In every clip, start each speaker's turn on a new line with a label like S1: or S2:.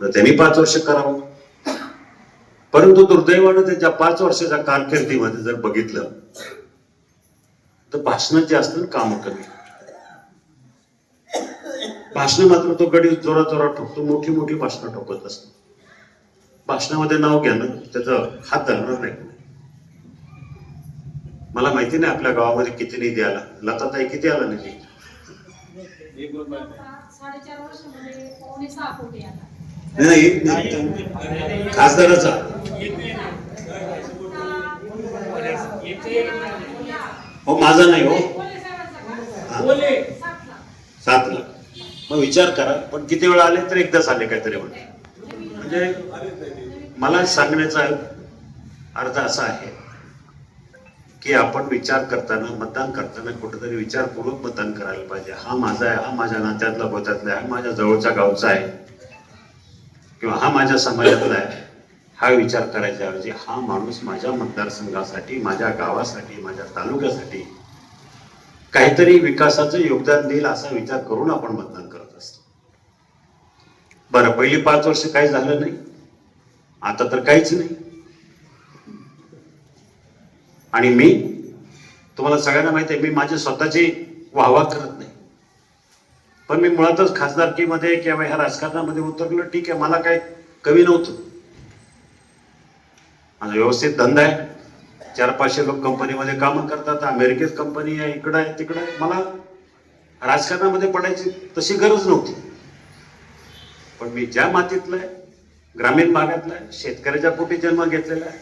S1: तर त्यांनी पाच वर्ष करावं. परंतु दुर्दैवानं त्याच्या पाच वर्षाच्या कारकिर्दीमध्ये जर बघितलं तर भाषणात जास्त काम कमी. भाषण मात्र तो गडी जोरात जोरात ठोकतो मोठी मोठी भाषणं ठोकत असतो. भाषणामध्ये नाव घ्यानं त्याचा हात धरणार नाही मला माहिती नाही आपल्या गावामध्ये किती निधी आला. लताताई किती आला निधी? नाही, नाही नाही. खासदाराचा. हो माझा नाही हो?
S2: सात लाख.
S1: मग विचार करा. पण किती वेळा आले तर एकदाच आले काहीतरी म्हणजे म्हणजे मला सांगण्याचा अर्थ असा आहे की आपण विचार करताना मतदान करताना कुठेतरी विचारपूर्वक मतदान करायला पाहिजे. हा माझा आहे हा माझ्या नात्यातला गोत्यातला आहे हा माझ्या जवळच्या गावचा आहे. किंवा हा माझ्या समाजातला आहे हा विचार करायच्या ऐवजी हा माणूस माझ्या मतदारसंघासाठी माझ्या गावासाठी माझ्या तालुक्यासाठी काहीतरी विकासाचं योगदान देईल असा विचार करून आपण मतदान करत असतो. बरं पहिली पाच वर्ष काही झालं नाही. आता तर काहीच नाही. आणि मी तुम्हाला सगळ्यांना माहिती आहे मी माझे स्वतःची वाहवा करत नाही. पण मी मुळातच खासदारकीमध्ये किंवा ह्या राजकारणामध्ये उतरलो ठीक आहे मला काय कमी नव्हतं. माझा व्यवस्थित धंदा आहे. चार पाचशे लोक कंपनीमध्ये कामं करतात अमेरिकेत कंपनी आहे इकडं आहे तिकडं आहे. मला राजकारणामध्ये पडायची तशी गरज नव्हती. पण मी ज्या मातीतलं आहे ग्रामीण भागातला आहे शेतकऱ्याच्या पोटी जन्म घेतलेला आहे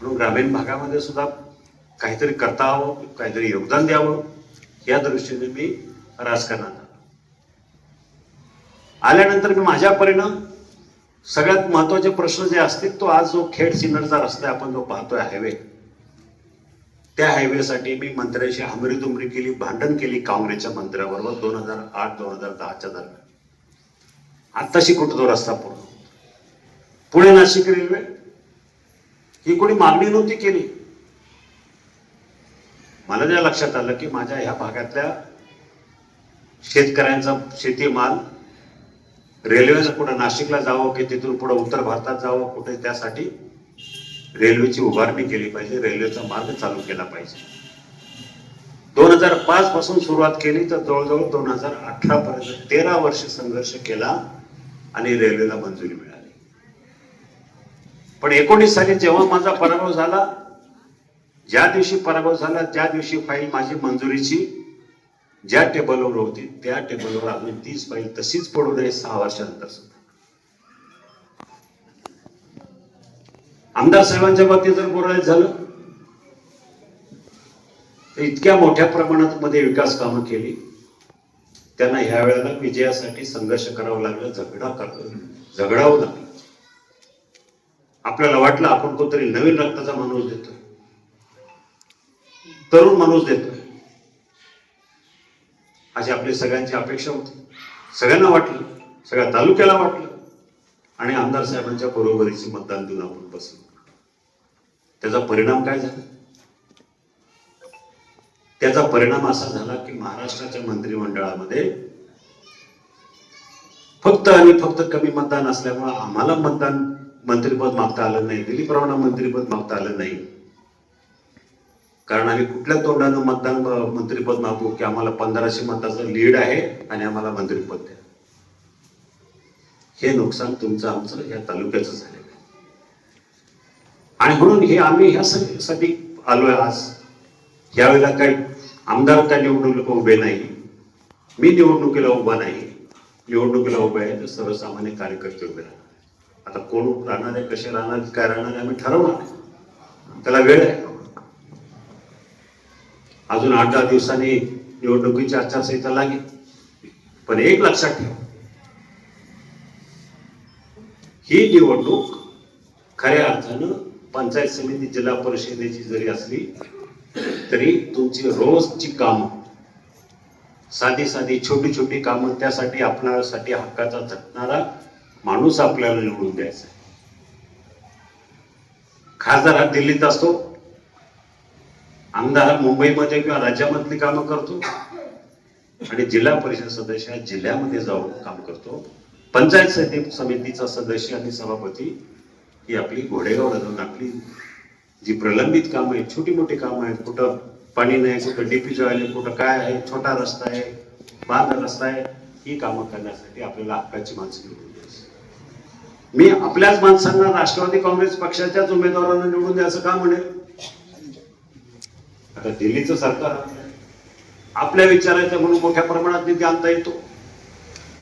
S1: म्हणून ग्रामीण भागामध्ये सुद्धा काहीतरी करता हवं काहीतरी योगदान द्यावं या दृष्टीने मी राजकारणात आल्यानंतर मी माझ्या परिणाम सगळ्यात महत्त्वाचे प्रश्न जे असतील तो आज जो खेड सिन्नरचा रस्ता आपण जो पाहतोय हायवे त्या हायवेसाठी मी मंत्र्याशी हमरी दुमरी केली भांडण केली काँग्रेसच्या मंत्र्याबरोबर दोन हजार आठ दोन हजार दहाच्या दरम्यान. आत्ताशी कुठं तो रस्ता पूर्ण पुणे नाशिक रेल्वे. ही कोणी मागणी नव्हती केली. मला ज्या लक्षात आलं की माझ्या ह्या भागातल्या शेतकऱ्यांचा शेतीमाल रेल्वेनं कुठं नाशिकला जावं की तिथून पुढे उत्तर भारतात जावं कुठे त्यासाठी रेल्वेची उभारणी केली पाहिजे रेल्वेचा मार्ग चालू केला पाहिजे. दोन हजार पाच पासून सुरुवात केली तर जवळजवळ दोन हजार अठरा पर्यंत तेरा वर्ष संघर्ष केला आणि रेल्वेला मंजुरी मिळाली. पण एकोणीस साली जेव्हा माझा पराभव झाला ज्या दिवशी पराभव झाला त्या दिवशी फाईल माझी मंजुरीची ज्या टेबलवर होती त्या टेबलवर अजून तीच फाईल तशीच पडू नये सहा वर्षानंतर सुद्धा. आमदार साहेबांच्या बाबतीत जर बोलायचं झालं तर इतक्या मोठ्या प्रमाणात मध्ये विकास कामं केली. त्यांना ह्या वेळेला विजयासाठी संघर्ष करावा लागला झगडा कर झगडावं लागलं आपल्याला वाटलं आपण कोणतरी नवीन रक्ताचा माणूस देतोय. तरुण माणूस देतोय. अशी आपली सगळ्यांची अपेक्षा होती. सगळ्यांना वाटलं. सगळ्या तालुक्याला वाटलं. आणि आमदार साहेबांच्या बरोबरीचे मतदान देऊन आपण बसलो. त्याचा परिणाम काय झाला? त्याचा परिणाम असा झाला की महाराष्ट्राच्या मंत्रिमंडळामध्ये फक्त आणि फक्त कमी मतदान असल्यामुळे आम्हाला मतदान मंत्रिपद मागता आलं नाही. दिलीपरावांना मंत्रिपद मागता आलं नाही. कारण आम्ही कुठल्या तोंडानं मतदान मंत्रिपद मागू की आम्हाला पंधराशे मताचं लीड आहे आणि आम्हाला मंत्रिपद द्या? हे नुकसान तुमचं आमचं या तालुक्याचं झालेलं आहे. आणि म्हणून हे आम्ही ह्यासाठी आलोय आज. यावेळेला काही आमदार त्या निवडणुकीला उभे नाही. मी निवडणुकीला उभा नाही. निवडणुकीला उभे आहे तर सर्वसामान्य कार्यकर्ते उभे राहणार आता कोण राहणार आहे कसे राहणार काय राहणार आहे आम्ही ठरवणार त्याला वेळ आहे. अजून आठ दहा दिवसांनी निवडणुकीची आचारसंहिता लागेल. पण एक लक्षात ठेवा. ही निवडणूक खऱ्या अर्थानं पंचायत समिती जिल्हा परिषदेची जरी असली तरी तुमची रोजची कामं साधी साधी छोटी छोटी कामं त्यासाठी आपणासाठी हक्काचा झटणारा माणूस आपल्याला निवडून द्यायचा खासदार हा दिल्लीत असतो आमदार मुंबईमध्ये किंवा राज्यामधली कामं करतो. आणि जिल्हा परिषद सदस्य जिल्ह्यामध्ये जाऊन काम करतो. पंचायत समिती समितीचा सदस्य आणि सभापती ही आपली घोडेगाव राहून आपली जी प्रलंबित कामं आहेत छोटी मोठी कामं आहेत कुठं पाणी नाही कुठं डीपी जळाले कुठं काय आहे छोटा रस्ता आहे बांध रस्ता आहे ही कामं करण्यासाठी आपल्याला हक्काची माणसं निवडून द्यायची. मी आपल्याच माणसांना राष्ट्रवादी काँग्रेस पक्षाच्याच उमेदवारांना निवडून द्यायचं का म्हणेल? आता दिल्लीचं सरकार आपल्या विचारायचं म्हणून मोठ्या प्रमाणात निधी आणता येतो.